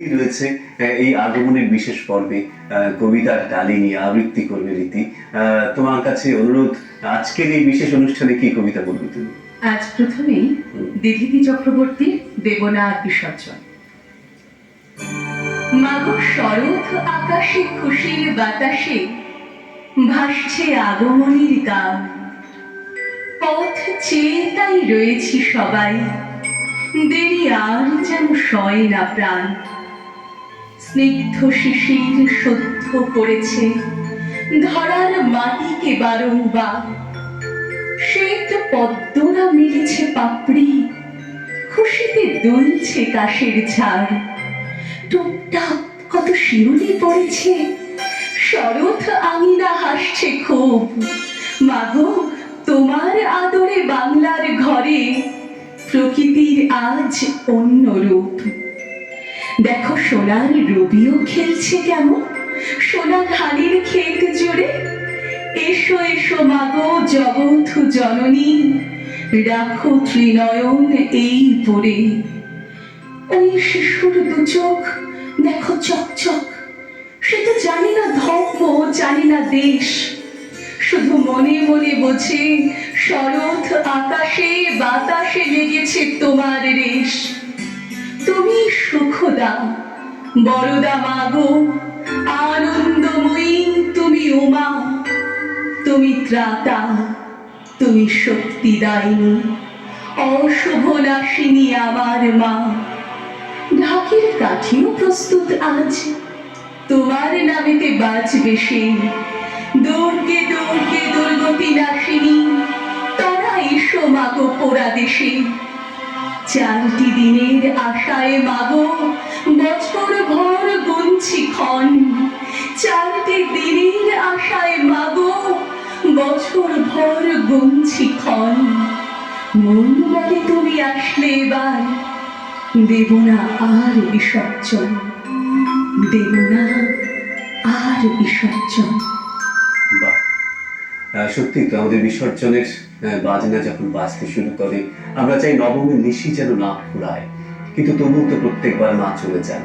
রয়েছে এই আগমনের বিশেষ পর্বে কবিতার ডালি নিয়ে আবৃত্তি করবে রীতি। তোমার কাছে অনুরোধ আজকের এই বিশেষ অনুষ্ঠানে কি কবিতা বলবে তুমি? আজ প্রথমেই দিধিতি চক্রবর্তীর দেবনাথ বিসর্জন। মাগো শরৎ আকাশে খুশির বাতাসে ভাসছে আগমনীর গান। পথ চেয়ে তাই রয়েছি সবাই দেরি আর যেন সয় না প্রাণ। স্নিগ্ধ শিশির সদ্য পড়েছে ধরার মাটিকে বারংবার শ্বেত পদ্মরা মিলেছে পাপড়ি। খুশিতে দুলছে কাশের ঝাড়। টুকটাক কত শিউলি পড়েছে। শরৎ আঙিনা হাসছে খুব। মাগো, তোমার আদরে বাংলার ঘরে প্রকৃতির আজ অন্য রূপ। দেখো সোনার রবিও খেলছে কেমন? সোনা হালির ক্ষেত জুড়ে? এসো এসো মাগো জগৎ জননী, রাখো ত্রিনয়ন এই পরে। ওই শিশুর দু চোখ, দেখো চকচক। সে তো জানি না ধর্ম, জানি না দেশ। শুধু মনে মনে বোঝে, শরৎ আকাশে বাতাসে লেগেছে তোমার রেশ। তুমি সুখদা বড়দা মাগো আনন্দময়ী তুমি উমা। তুমি ত্রাতা, তুমি শক্তিদায়িনী অশুভ নাশিনী আমার মা। ঢাকের কাঠিও প্রস্তুত আজ, তোমার নামেতে বাজবে সেই দুর্গে দুর্গে, দুর্গতি নাশিনী, তারা এসো মাগো পোড়া দেশে। চারটি দিনের আশায় মাগো বছর ভর গুনছি ক্ষণ। চারটি দিনের আশায় মাগো বছর ভর গুনছি ক্ষণ। মন বলে তুমি আসলে এবার, দেব না আর বিসর্জন। দেব না আর বিসর্জন। বাহ। সত্যি আমাদের বিসর্জনের বাজনা যখন বাজতে শুরু করে, আমরা চাই নবমীর নিশি যেন না ফুরায়। কিন্তু তবুও তো প্রত্যেকবার মা চলে যান।